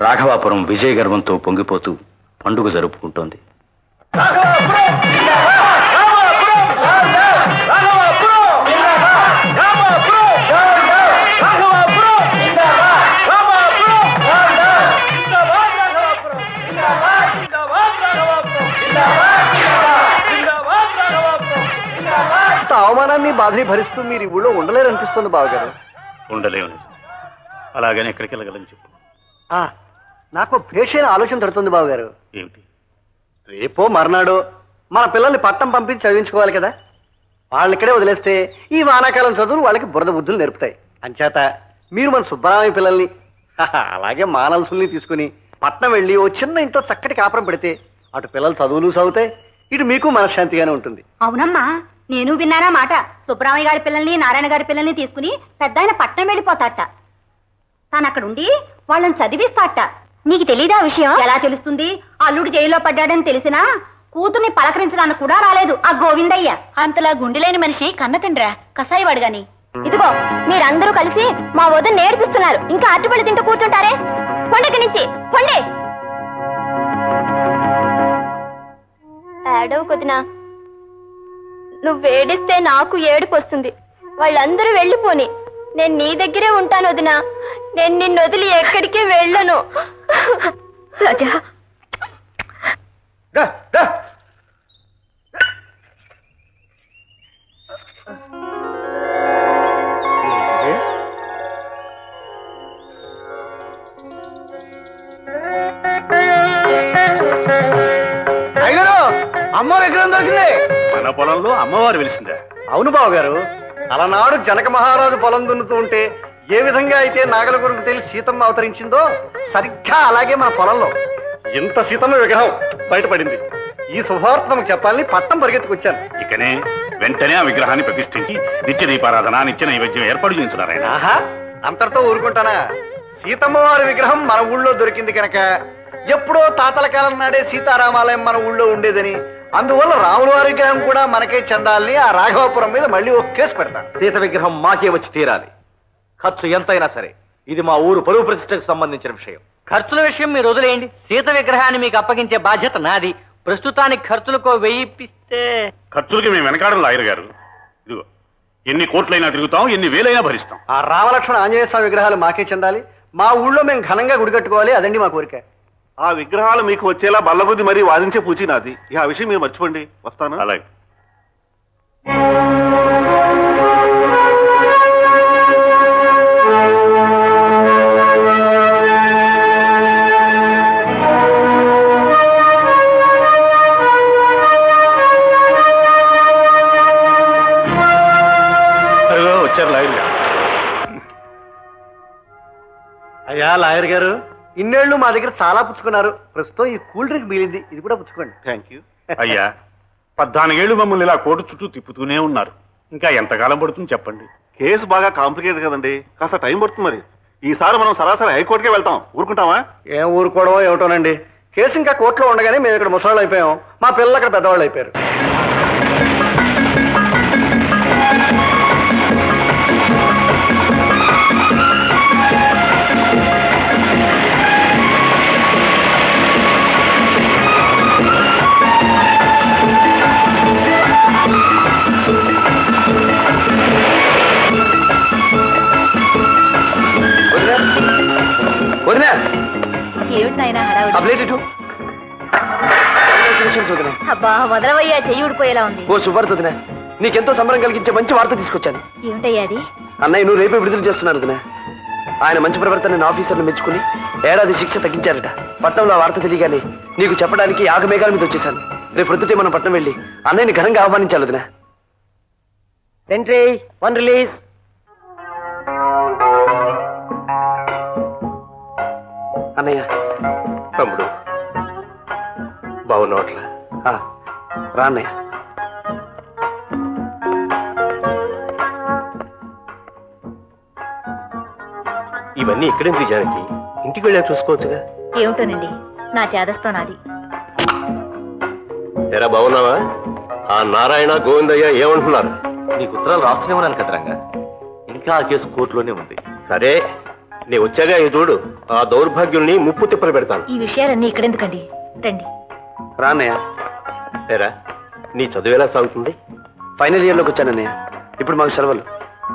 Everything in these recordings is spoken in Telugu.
రాఘవాపురం విజయ గర్వంతో పొంగిపోతూ పండుగ జరుపుకుంటోంది. అవమానాన్ని బాధని భరిస్తూ మీరు ఈ ఊళ్ళో ఉండలేరనిపిస్తుంది బావగారు. ఉండలేవు నిజం. అలాగని ఎక్కడికి వెళ్ళగలని చెప్పు. ఆ, నాకు భేషైన ఆలోచన తడుతుంది బావగారు. ఏమిటి? రేపో మర్నాడో మన పిల్లల్ని పట్టం పంపించి చదివించుకోవాలి కదా. వాళ్ళని ఇక్కడే వదిలేస్తే ఈ వానాకాలం చదువులు వాళ్ళకి బురద బుద్ధులు నేర్పుతాయి. అంచేత మీరు మన సుబ్బరామయ్య పిల్లల్ని అలాగే మానవసుల్ని తీసుకుని పట్నం వెళ్ళి ఓ చిన్న ఇంట్లో చక్కటి కాపురం పెడితే అటు పిల్లలు చదువులు చదువుతాయి ఇటు మీకు మనశ్శాంతిగానే ఉంటుంది. అవునమ్మా నేను విన్నానా మాట? సుబ్బరామయ్య గారి పిల్లల్ని నారాయణ గారి పిల్లల్ని తీసుకుని పెద్ద ఆయన పట్నం వెళ్ళిపోతాట. తాను అక్కడ ఉండి వాళ్ళని చదివిస్తాట. నీకు తెలీదా విషయం? ఎలా తెలుస్తుంది? అల్లుడు జైల్లో పడ్డాడని తెలిసినా కూతుర్ని పలకరించడానికి కూడా రాలేదు. ఆ గోవిందయ్య. అంతలా గుండెలేని మనిషి కన్న తండ్రా కసాయివాడు గాని ఇదిగో మీరందరూ కలిసి మా వద్ద నేర్పిస్తున్నారు. ఇంకా అట్టుబడి తింటూ కూర్చుంటారే? పొండికి నుంచి. పొండి ఏడవ కొదినా నువ్వేడిస్తే నాకు ఏడుపు వస్తుంది. వాళ్ళందరూ వెళ్ళిపోని. నేను నీ దగ్గరే ఉంటాను వదినా. నేను నిన్ను వదిలి ఎక్కడికి వెళ్ళను. రాజా. అమ్మవారు ఎక్కడ దొరికింది. మన పొలంలో అమ్మవారు వెలిసిందా? అవును బావగారు అలనాడు జనక మహారాజు పొలం దున్నుతూ ఉంటే ఏ విధంగా అయితే నాగల గురుకు తెలిసి సీతమ్మ అవతరించిందో సరిగ్గా అలాగే మన పొలంలో. ఇంత సీతమ్మ విగ్రహం బయటపడింది. ఈ శుభార్తము చెప్పాలని పట్టం పరిగెత్తుకొచ్చాను. ఇకనే వెంటనే ఆ విగ్రహాన్ని ప్రతిష్ఠించి నిత్య దీపారాధన నిత్య నైవేద్యం ఏర్పాటు చేయించున్నారు ఆయన. ఆహా అంతటితో ఊరుకుంటానా? సీతమ్మ వారి విగ్రహం మన ఊళ్ళో దొరికింది కనుక ఎప్పుడో తాతల కాలం నాడే సీతారామాలయం మన ఊళ్ళో ఉండేదని. అందువల్ల రాముల వారి విగ్రహం కూడా మనకే చెందాలని ఆ రాఘవాపురం మీద మళ్ళీ ఒక కేసు పెడతాను. సీత విగ్రహం మాకే వచ్చి తీరాలి. ఖర్చు ఎంతైనా సరే. ఇది మా ఊరు పరువు ప్రతిష్టకు సంబంధించిన విషయం. ఖర్చుల విషయం మీరు వదిలేయండి. సీత విగ్రహాన్ని మీకు అప్పగించే బాధ్యత నాది. ప్రస్తుతానికి ఖర్చులకు వెయ్యిపిస్తే ఖర్చులకి మేము వెనకాడం లాయర్ గారు. ఇదిగో ఎన్ని కోట్లైనా తిరుగుతాం ఎన్ని వేలైనా భరిస్తాం. ఆ రామలక్ష్మణ ఆంజనేయ స్వామి విగ్రహాలు మాకే చెందాలి. మా ఊళ్ళో మేము ఘనంగా గుడి కట్టుకోవాలి అదండి మా కోరిక. ఆ విగ్రహాలు మీకు వచ్చేలా బల్లబుద్ధి మరీ వాదించే పూచి నాది. ఇక ఆ విషయం మీరు మర్చిపోండి. వస్తాను. అలాగే. లాయర్ గారు ఇన్నేళ్ళు మా దగ్గర చాలా పుచ్చుకున్నారు. ప్రస్తుతం ఈ కూల్ డ్రింక్ మిగిలింది ఇది కూడా పుచ్చుకోండి. థ్యాంక్ యూ అయ్యా పద్నాలుగేళ్ళు మమ్మల్ని ఇలా కోర్టు చుట్టూ తిప్పుతూనే ఉన్నారు. ఇంకా ఎంతకాలం పడుతుంది చెప్పండి? కేసు బాగా కాంప్లికేటెడ్ కదండి. కాస్త టైం పడుతుంది మరి. ఈసారి మనం సరాసరి హైకోర్టుకే వెళ్తాం. ఊరుకుంటామా? ఏం ఊరుకోవడమో ఏమిటోనండి. కేసు ఇంకా కోర్టులో ఉండగానే మేము ఇక్కడ ముసలాళ్ళు అయిపోయాం. మా పిల్లలు అక్కడ పెద్దవాళ్ళు అయిపోయారు. నాయనా హడావుడి? ఆ ప్లేట్ ఇటు. Congratulations, వదినా. అబ్బా వదలవయ్యా చెయ్యి ఊడిపోయేలా ఉంది. ఓ శుభార్త వదినా నీకెంతో సంబరం కలిగించే మంచి వార్త తీసుకొచ్చాను. ఏమిటయ్యా అది? అన్నయ్య నువ్వు రేపే విడుదల చేస్తున్నారు వదినా. ఆయన మంచి ప్రవర్తన ఆఫీసర్ని మెచ్చుకుని ఏడాది శిక్ష తగ్గించారట. పట్నంలో ఆ వార్త తెలియగానే నీకు చెప్పడానికి ఆగమేఘాల మీద వచ్చేసాను రేపు ప్రొద్దుటే మనం పట్నం వెళ్ళి అన్నయ్యని ఘనంగా ఆహ్వానించాలి వదినా. సెంట్రీ వన్ రిలీజ్ అన్నయ్య తమ్ముడు. బాగున్నట్ల ఆ, రా అన్నయ్య ఇవన్నీ ఇక్కడేంటి జానకి. ఇంటికి వెళ్ళా చూసుకోవచ్చుగా? ఏమిటోనండి? నా చేదస్తో నాది. తెరా బాగున్నావా? ఆ నారాయణ గోవిందయ్య ఏమంటున్నారు? నీకు ఉత్తరాలు రాస్తూనే ఉన్నాను కదరంగా. ఇంకా ఆ కేసు కోర్టులోనే ఉంది. సరే. నీ వచ్చాగా ఈ చూడు. ఆ దౌర్భాగ్యుల్ని ముప్పు తిప్పలు పెడతాను. ఈ విషయాలన్నీ ఇక్కడెందుకండి? రండి. రాన్నయ్య. ఏరా నీ చదువు ఎలా సాగుతుంది? ఫైనల్ ఇయర్లోకి వచ్చానన్నయ్య. ఇప్పుడు మాకు సెలవులు.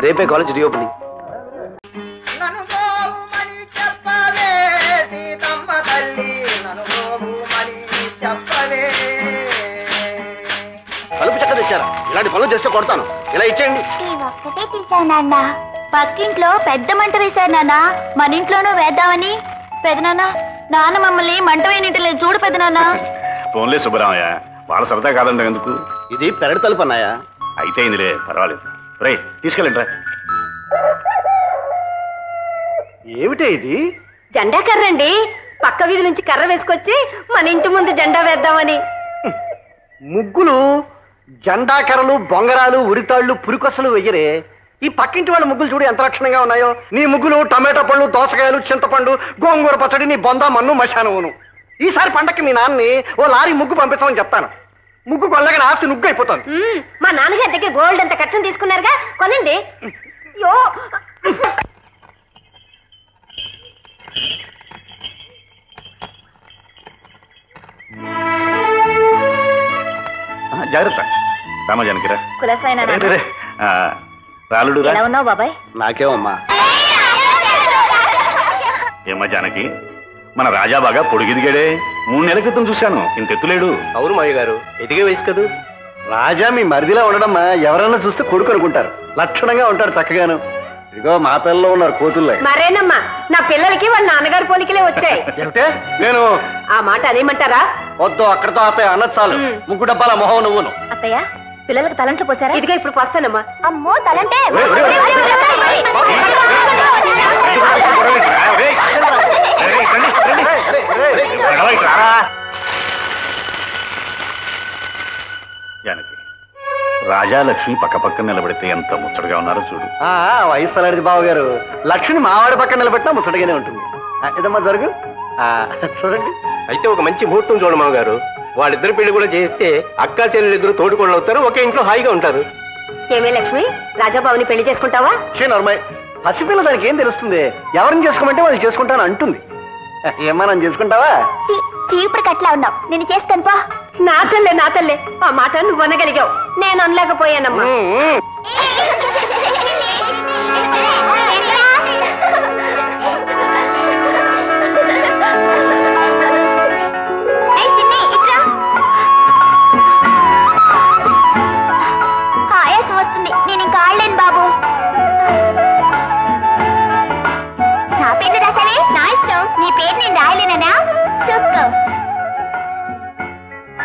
రేపే కాలేజ్ రీఓపెనింగ్. కలుపు చెక్క తెచ్చారా? ఇలాంటి పనులు చేస్తే కొడతాను. ఇలా ఇచ్చేయండి. ఈ ఒక్కటే తీశాను నాన్న పక్కింట్లో పెద్ద మంట వేశారు నాన్న. మన ఇంట్లోనూ వేద్దామని. పెదనాన్న నాన్న మమ్మల్ని మంట వేయనింటలేదు. చూడు పెదనాన్న ఫోన్లే సుబ్బరామయ్య. వాళ్ళ సరదా కాదండి ఎందుకు? ఇది పెరడు తలుపు అన్నాయా? అయితే ఇందులే పర్వాలేదు. రే తీసుకెళ్ళండి రా ఏమిటే ఇది? జెండా కర్ర అండి. పక్క వీధి నుంచి కర్ర వేసుకొచ్చి మన ఇంటి ముందు జెండా వేద్దామని. ముగ్గులు జెండాకరలు బొంగరాలు ఉరితాళ్ళు పురికొసలు వెయ్యరే. ఈ పక్కింటి వాళ్ళ ముగ్గులు చూడు ఎంత లక్షణంగా ఉన్నాయో. నీ ముగ్గులు టమాటా పళ్ళు దోసకాయలు చింతపండు గోంగూర పచ్చడి నీ బొంద మన్ను మశానవును ఈసారి పండక్కి మీ నాన్నని ఓ లారీ ముగ్గు పంపిస్తామని చెప్తాను. ముగ్గు కొల్లగా ఆస్తి నుగ్గు అయిపోతుంది మ్మ్, మా నాన్నగారి దగ్గర గోల్డ్ అంత కట్టం తీసుకున్నారుగా కొనండి. జాగ్రత్త. రామజానకిరా కులసైన రే, రే, రే. ఆ, రాలుడు రా ఎలా ఉన్నావు బాబాయ్? నాకేమమ్మా? ఏమ్మా జానకి? మన రాజా బాగా పొడిగిదిగాడే. మూడు నెలల క్రితం చూశాను. ఇంత ఎత్తులేడు. అవును మాయ గారు. ఎదిగే వయసు కదూ? రాజా మీ మరిదిలా ఉండడమ్మా. ఎవరన్నా చూస్తే కొడుకు అనుకుంటారు. లక్షణంగా ఉంటారు చక్కగాను. ఇదిగో మా పిల్లలు ఉన్నారు కోతుల్లో మరేనమ్మా నా పిల్లలకి వాళ్ళ నాన్నగారి పోలికలే వచ్చాయి. ఏమిటే? నేను ఆ మాట అనేమంటారా? వద్దు అక్కడతో ఆపే అన్నది చాలు. ముగ్గు డబ్బాల మొహం నువ్వును. అత్తయ్య పిల్లలకు తలంట్లు పోసారా ఇదిగా ఇప్పుడు పోస్తానమ్మా అమ్మో తలంటే గొడవ ఇటు రారా. జానకి రాజా లక్ష్మి పక్క పక్కన నిలబడితే ఎంత ముచ్చటగా ఉన్నారో చూడు ఆ, వయసు అలాంటిది బావ గారు లక్ష్మి మావాడి పక్కన నిలబెట్టినా ముచ్చటగానే ఉంటుంది ఇదమ్మా జరుగు చూడండి అయితే ఒక మంచి ముహూర్తం చూడు మామ గారు వాళ్ళిద్దరు పెళ్ళి కూడా చేస్తే అక్కా చెల్లెలు ఇద్దరు తోడుకోళ్ళు అవుతారు ఒకే ఇంట్లో హాయిగా ఉంటారు. ఏమే లక్ష్మి రాజాబాబుని పెళ్ళి చేసుకుంటావా? నర్మయ్ పసిపిల్ల దానికి ఏం తెలుస్తుంది? ఎవరిని చేసుకోమంటే వాళ్ళు చేసుకుంటాను అంటుంది. ఏమ్మా నన్ను చేసుకుంటావా? చీపురు కట్లా ఉన్నావు. నేను చేస్తాను పా. నా తల్లే నా తల్లే. ఆ మాట నువ్వు అనగలిగావు. నేను అనలేకపోయానమ్మా.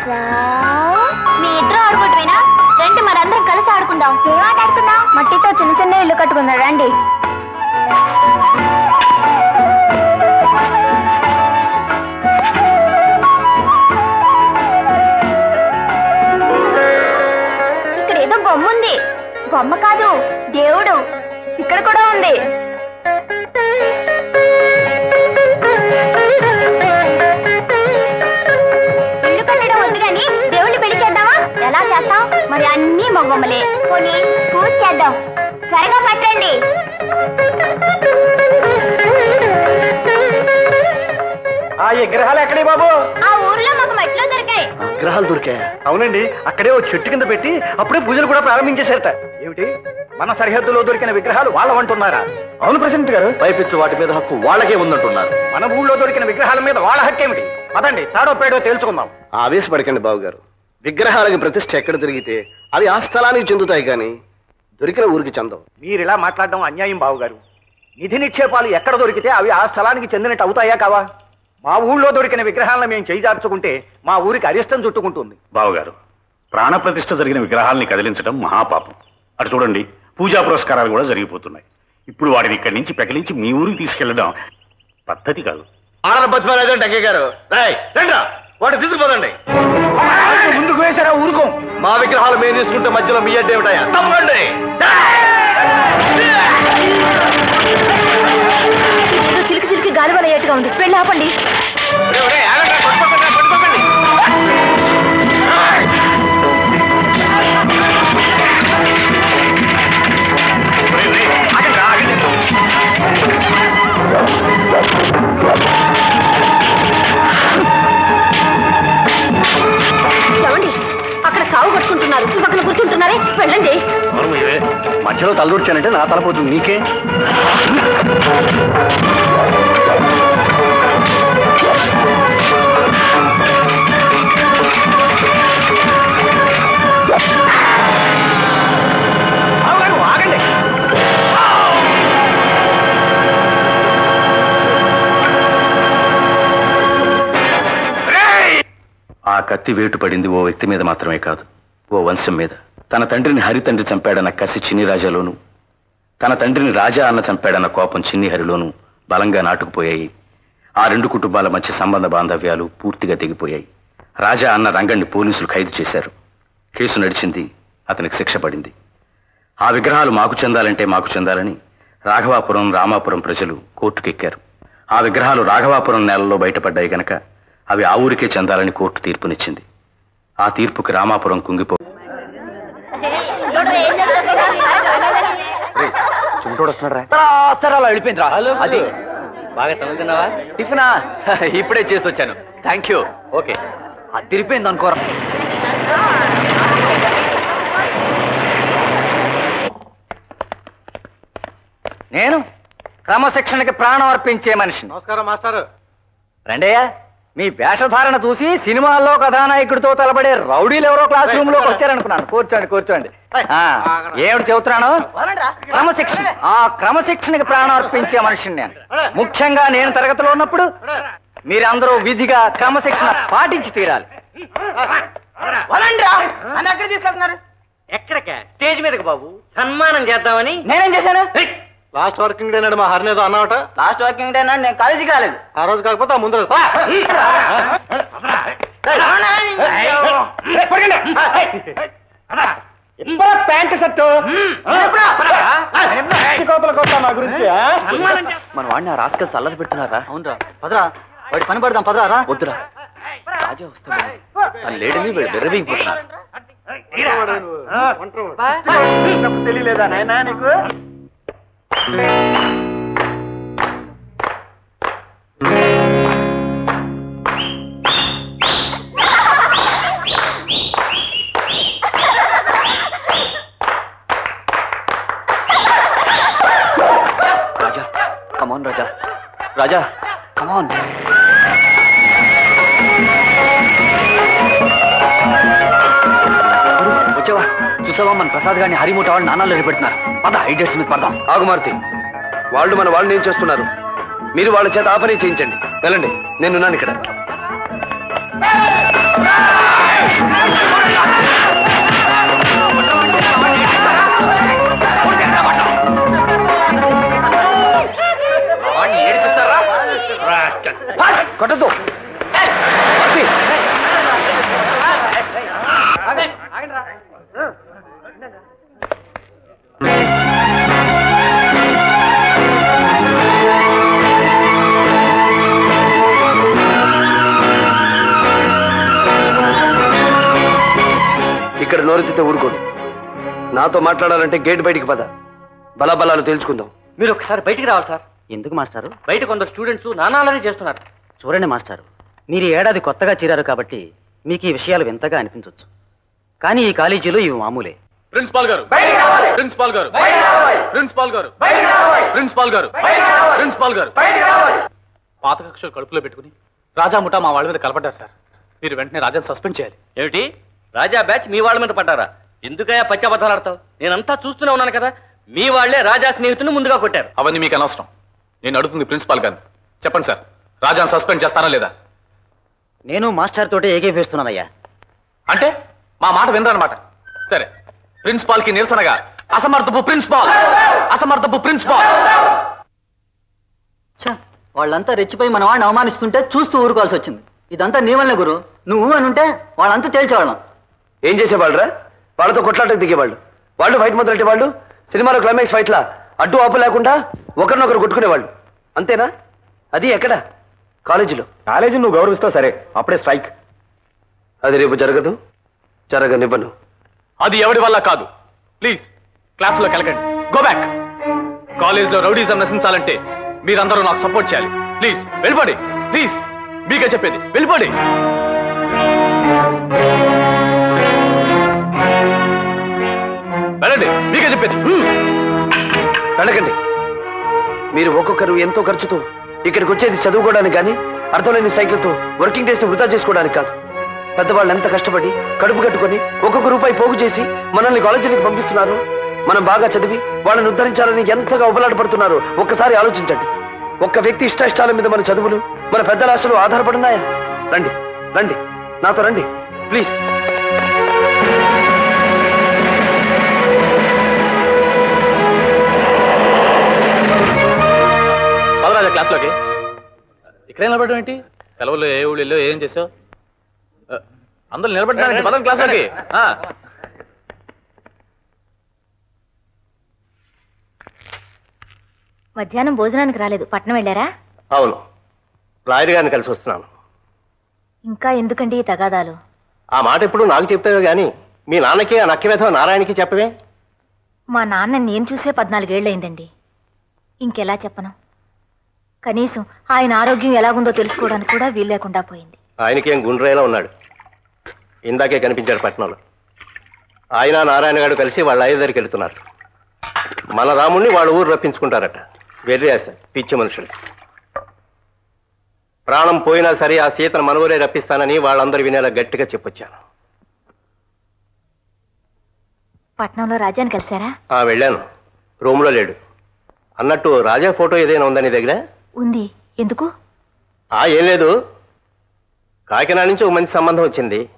మీ ఇద్దరు ఆడుకుంటువేనా రండి మనందరం కలిసి ఆడుకుందాం. ఏం ఆట ఆడుకుందాం? మట్టితో చిన్న చిన్న ఇల్లు కట్టుకుందాం. రండి. ఇక్కడ ఏదో బొమ్మ ఉంది బొమ్మ మొగ్గమ్మలే పోనీ పూజ చేద్దాం త్వరగా పట్టండి. ఆ విగ్రహాలు ఎక్కడే బాబు? ఆ ఊర్లో మాకు మెట్లో దొరికాయి. విగ్రహాలు దొరికాయి? అవునండి అక్కడే ఓ చెట్టు కింద పెట్టి అప్పుడే పూజలు కూడా ప్రారంభించేశారట. ఏమిటి? మన సరిహద్దులో దొరికిన విగ్రహాలు వాళ్ళవంటున్నారా? అవును ప్రెసిడెంట్ గారు. పైపిచ్చు వాటి మీద హక్కు వాళ్ళకే ఉందంటున్నారు. మన ఊళ్ళో దొరికిన విగ్రహాల మీద వాళ్ళ హక్కేమిటి? పదండి తాడో పేడో తేల్చుకుందాం. ఆవేశపడకండి బాబు గారు విగ్రహాలకి ప్రతిష్ఠ ఎక్కడ తిరిగితే అవి ఆ స్థలానికి చెందుతాయి కానీ దొరికిన ఊరికి చెందవు. మీరు ఇలా మాట్లాడడం అన్యాయం బావు గారు నిధి నిక్షేపాలు ఎక్కడ దొరికితే అవి ఆ స్థలానికి చెందినట్టు అవుతాయా కావా? మా ఊళ్ళో దొరికిన విగ్రహాలను మేము చేయిజార్చుకుంటే మా ఊరికి అరిష్టం చుట్టుకుంటుంది. బావగారు ప్రాణప్రతిష్ఠ జరిగిన విగ్రహాల్ని కదిలించడం మహాపాపం. అటు చూడండి పూజా పురస్కారాలు కూడా జరిగిపోతున్నాయి. ఇప్పుడు వాటిని ఇక్కడి నుంచి పెకిలించి మీ ఊరికి తీసుకెళ్ళడం పద్ధతి కాదు. ఆడల బతిమాలేదంటే అక్కయ్య గారు రాయ్ రండి వాటి తీసుకుపోదండి. ముందుకు వేసారా ఊరుకోం. మా విగ్రహాలు మేము తీసుకుంటే మధ్యలో మీ అడ్డే ఉంటాయా? తప్పండి చిలికి చిలికి గాలి వలయ్యేట్టుగా ఉంది. వెళ్ళి ఆపండి. తలదూర్చానంటే నా తలపోతుంది నీకే? ఆ కత్తి వేటు పడింది ఓ వ్యక్తి మీద మాత్రమే కాదు ఓ వంశం మీద. తన తండ్రిని హరితండ్రి చంపాడన్న కసి చిన్నిరాజాలోను తన తండ్రిని రాజా అన్న చంపాడన్న కోపం చిన్నిహరిలోను బలంగా నాటుకుపోయాయి. ఆ రెండు కుటుంబాల మధ్య సంబంధ బాంధవ్యాలు పూర్తిగా తెగిపోయాయి. రాజా అన్న రంగణ్ణి పోలీసులు ఖైదు చేశారు. కేసు నడిచింది అతనికి శిక్ష పడింది. ఆ విగ్రహాలు మాకు చెందాలంటే మాకు చెందాలని రాఘవాపురం రామాపురం ప్రజలు కోర్టుకెక్కారు. ఆ విగ్రహాలు రాఘవాపురం నేలలో బయటపడ్డాయి గనక అవి ఆ ఊరికే చెందాలని కోర్టు తీర్పునిచ్చింది. ఆ తీర్పుకి రామాపురం కుంగిపో చుంటోడు వస్తున్నాడు అది. బాగా చదువుతున్నావా? టిఫినా? ఇప్పుడే చేసి వచ్చాను థ్యాంక్ యూ ఓకే. అది తిరిపోయింది అనుకోరా నేను క్రమశిక్షణకి ప్రాణం అర్పించే మనిషిని. నమస్కారం మాస్టర్. రండయ్య. మీ వేషధారణ చూసి సినిమాల్లో కథానాయకుడితో తలబడే రౌడీలు ఎవరో క్లాస్ రూమ్లోకి వచ్చారనుకున్నాను. కూర్చోండి కూర్చోండి. ఏమిటి చెబుతున్నాను? క్రమశిక్షణ. ఆ క్రమశిక్షణకి ప్రాణం అర్పించే మనిషిని నేను. ముఖ్యంగా నేను తరగతిలో ఉన్నప్పుడు మీరందరూ విధిగా క్రమశిక్షణ పాటించి తీరాలి. ఎక్కడికే స్టేజ్ మీదకి బాబు. సన్మానం చేద్దామని. నేనేం చేశాను? లాస్ట్ వర్కింగ్ డే నాడు మా హరినేదో అన్నావట లాస్ట్ వర్కింగ్ డే నాడు నేను కాలేజీకి రాలేదు ఆ రోజు కాకపోతే ఆ ముందు రోజు. ప్యాంట్ షర్ట్ మన వాడిని ఆ రాసుక చల్లది పెడుతున్నారా అవునరా పదరా వాడి పని పడదాం పదరా వద్దురా రాజా వస్తాడు తను లేడని వీడు బెర్రబీగిపోతున్నారు తెలియలేదా నాయనా నీకు రాజా కమాన్ రాజా రాజా కమాన్ చూసావా మన ప్రసాద్ గారిని హరిమూట వాళ్ళు నాన్నాలు పెడుతున్నారు పద ఐడియట్స్ మీద పడదాం. ఆగుమార్తి వాళ్ళు మన వాళ్ళని ఏం చేస్తున్నారు? మీరు వాళ్ళ చేత ఆ పని చేయించండి. వెళ్ళండి నేనున్నాను ఇక్కడ. ఇక్కడ నోరెత్తితే ఊరుకోడు నాతో మాట్లాడాలంటే గేట్ బయటికి పద. బలాబలాలు తేల్చుకుందాం. మీరు ఒకసారి బయటికి రావాలి సార్. ఎందుకు మాస్టారు? బయట కొందరు స్టూడెంట్స్ నానాలని చేస్తున్నారు. చూడండి మాస్టారు మీరు ఏడాది కొత్తగా చేరారు కాబట్టి మీకు ఈ విషయాలు వింతగా అనిపించవచ్చు కానీ ఈ కాలేజీలో ఇవి మామూలే. ప్రిన్సిపాల్ గారు. ప్రిన్సిపాల్ గారు. ప్రిన్సిపాల్ గారు. ప్రిన్సిపాల్ గారు. ప్రిన్సిపాల్ గారు. పాత కక్షలు కడుపులో పెట్టుకుని రాజా ముఠా మా వాళ్ళ మీద కలపడ్డారు సార్. మీరు వెంటనే రాజాని సస్పెండ్ చేయాలి. ఏమిటి? రాజా బ్యాచ్ మీ వాళ్ళ మీద పడ్డారా? ఎందుకయ్యా పచ్చబద్దాలు ఆడతావు? నేనంతా చూస్తూనే ఉన్నాను కదా. మీ వాళ్ళే రాజా స్నేహితుని ముందుగా కొట్టారు. అవన్నీ మీకు అనవసరం. నేను అడుగుతుంది ప్రిన్సిపాల్ గారిని. చెప్పండి సార్ రాజాని సస్పెండ్ చేస్తారా లేదా? నేను మాస్టర్ తోటే ఏకీపిస్తున్నానయ్యా అంటే మా మాట వినరన్నమాట. సరే ప్రిన్సిపాల్కి నిరసనగా అసమర్థపు ప్రిన్సిపాల్ అసమర్థపు ప్రిన్సిపాల్. వాళ్ళంతా రెచ్చిపోయి మన వాడిని అవమానిస్తుంటే చూస్తూ ఊరుకోవాల్సి వచ్చింది. ఇదంతా నీ వల్లే గురు. నువ్వు అని ఉంటే వాళ్ళంతా తేల్చేవాళ్ళం. ఏం చేసేవాళ్ళరా? వాళ్ళతో కొట్లాటకు దిగేవాళ్ళు. వాళ్ళు ఫైట్ మొదలెట్టే వాళ్ళు సినిమాలో క్లైమాక్స్ ఫైట్లా అడ్డు ఆపు లేకుండా ఒకరినొకరు కొట్టుకునేవాళ్ళు. అంతేనా? అది ఎక్కడ? కాలేజీలో. కాలేజీ నువ్వు గౌరవిస్తావు సరే. అప్పుడే స్ట్రైక్. అది రేపు జరగదు. జరగనివ్వను. అది ఎవడి వల్ల కాదు. ప్లీజ్ క్లాస్లో కలగండి గో బ్యాక్ కాలేజ్లో రౌడీజం నశించాలంటే మీరందరూ నాకు సపోర్ట్ చేయాలి. ప్లీజ్ వెళ్ళిపోండి. ప్లీజ్ మీకే చెప్పేది. వెళ్ళిపోండి. చెప్పేది వెళ్ళకండి. మీరు ఒక్కొక్కరు ఎంతో ఖర్చుతో ఇక్కడికి వచ్చేది చదువుకోవడానికి కానీ అర్థం లేని సైకిల్తో వర్కింగ్ డేస్ని వృధా చేసుకోవడానికి కాదు. పెద్దవాళ్ళు ఎంత కష్టపడి కడుపు కట్టుకొని ఒక్కొక్క రూపాయి పోగు చేసి మనల్ని కాలేజీలకు పంపిస్తున్నారు. మనం బాగా చదివి వాళ్ళని ఉద్ధరించాలని ఎంతగా ఉబలాటపడుతున్నారో ఒక్కసారి ఆలోచించండి. ఒక్క వ్యక్తి ఇష్టాయిష్టాల మీద మన చదువులు మన పెద్దల ఆశలు ఆధారపడున్నాయా? రండి రండి. నాతో రండి. ప్లీజ్. క్లాస్లోకి? ఇక్కడే నిలబడడం ఏంటి? సెలవులు ఏ ఊళ్ళో ఏం చేసావు? అందరూ నిలబడడానికి పదం క్లాస్లోకి? ఆ. మధ్యాహ్నం భోజనానికి రాలేదు. పట్నం వెళ్ళారా? అవును. లాయర్ గారిని కలిసి వస్తున్నాను. ఇంకా ఎందుకండి ఈ తగాదాలు? ఆ మాట ఇప్పుడు నాకు చెప్తావే గాని మీ నాన్నకి ఆ నక్కివేధవ నారాయణకి చెప్పవే? మా నాన్న నేను చూసే పద్నాలుగేళ్ళయిందండి ఇంకెలా చెప్పను? కనీసం ఆయన ఆరోగ్యం ఎలాగుందో తెలుసుకోవడానికి కూడా వీలు లేకుండా పోయింది. ఆయనకేం గుండ్రేలా ఉన్నాడు. ఇందాకే కనిపించాడు పట్నంలో. ఆయన నారాయణ గారు కలిసి వాళ్ళ అయ్య దగ్గరికి వెళ్తున్నారు. మన రాముణ్ణి వాళ్ళ ఊరు రప్పించుకుంటారట. వెర్రి ఆశ పిచ్చి మనుషులు. ప్రాణం పోయినా సరే ఆ సీతను మన ఊరే రప్పిస్తానని వాళ్ళందరూ వినేలా గట్టిగా చెప్పొచ్చాను. పట్నంలో రాజాని కలిశారా? ఆ వెళ్ళాను. రూమ్లో లేడు. అన్నట్టు రాజా ఫోటో ఏదైనా ఉందా నీ దగ్గర? ఉంది. ఎందుకు? ఆ ఏం లేదు. కాకినాడ నుంచి ఒక మంచి సంబంధం వచ్చింది.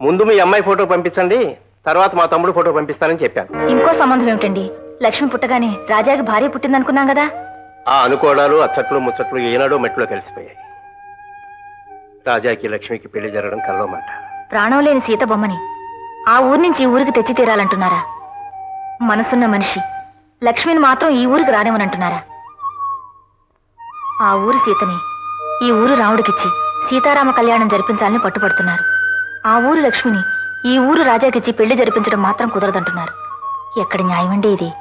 ముందు మీ అమ్మాయి ఫోటో పంపించండి తర్వాత మా తమ్ముడు ఫోటో పంపిస్తానని చెప్పాను. ఇంకో సంబంధం ఏమిటండి? లక్ష్మి పుట్టగానే రాజాకి భార్య పుట్టిందనుకున్నాం కదా? ఆ అనుకోవడాలు అచ్చట్లు ముచ్చట్లు ఏనాడో మెట్లో కలిసిపోయాయి. రాజాకి లక్ష్మికి పెళ్ళి జరగడం కల్లో మాట. ప్రాణం లేని సీత బొమ్మని ఆ ఊరి నుంచి ఈ ఊరికి తెచ్చి తీరాలంటున్నారా? మనసున్న మనిషి. లక్ష్మిని మాత్రం ఈ ఊరికి రానివనంటున్నారా ఆ ఊరి సీతని. ఈ ఊరు రాముడికిచ్చి సీతారామ కళ్యాణం జరిపించాలని పట్టుపడుతున్నారు ఆ ఊరు లక్ష్మిని ఈ ఊరు రాజాకిచ్చి పెళ్ళి జరిపించడం మాత్రం కుదరదంటున్నారు. ఎక్కడి న్యాయమండి ఇది?